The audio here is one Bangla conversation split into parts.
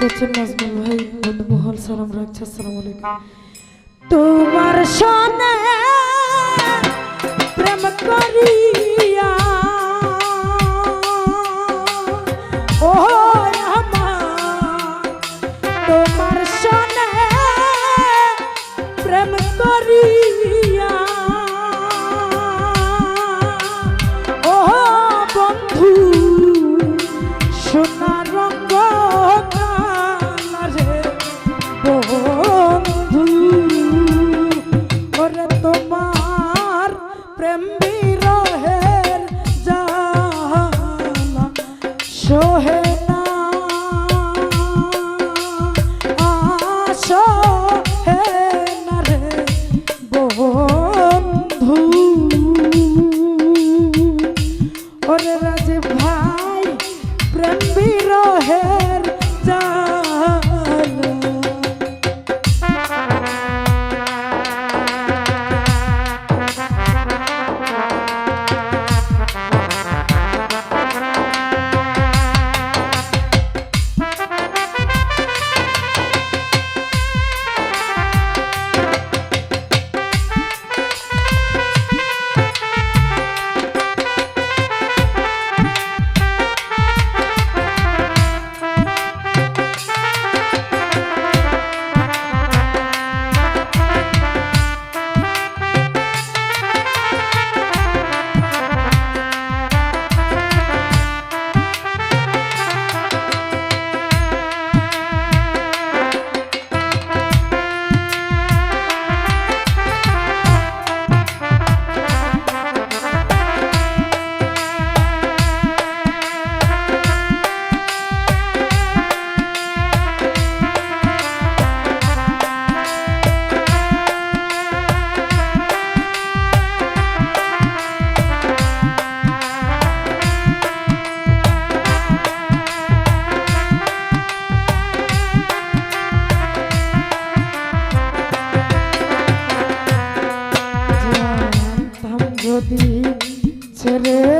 দেখছেন নাজমুল ভাই, বন্ধুমহল, সালাম রাখছে, আসসালাম আলাইকুম। তোমার সনে প্রেম করিয়া ও তোমার সনে প্রেম করিয়া যদি ছেড়ে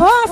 ও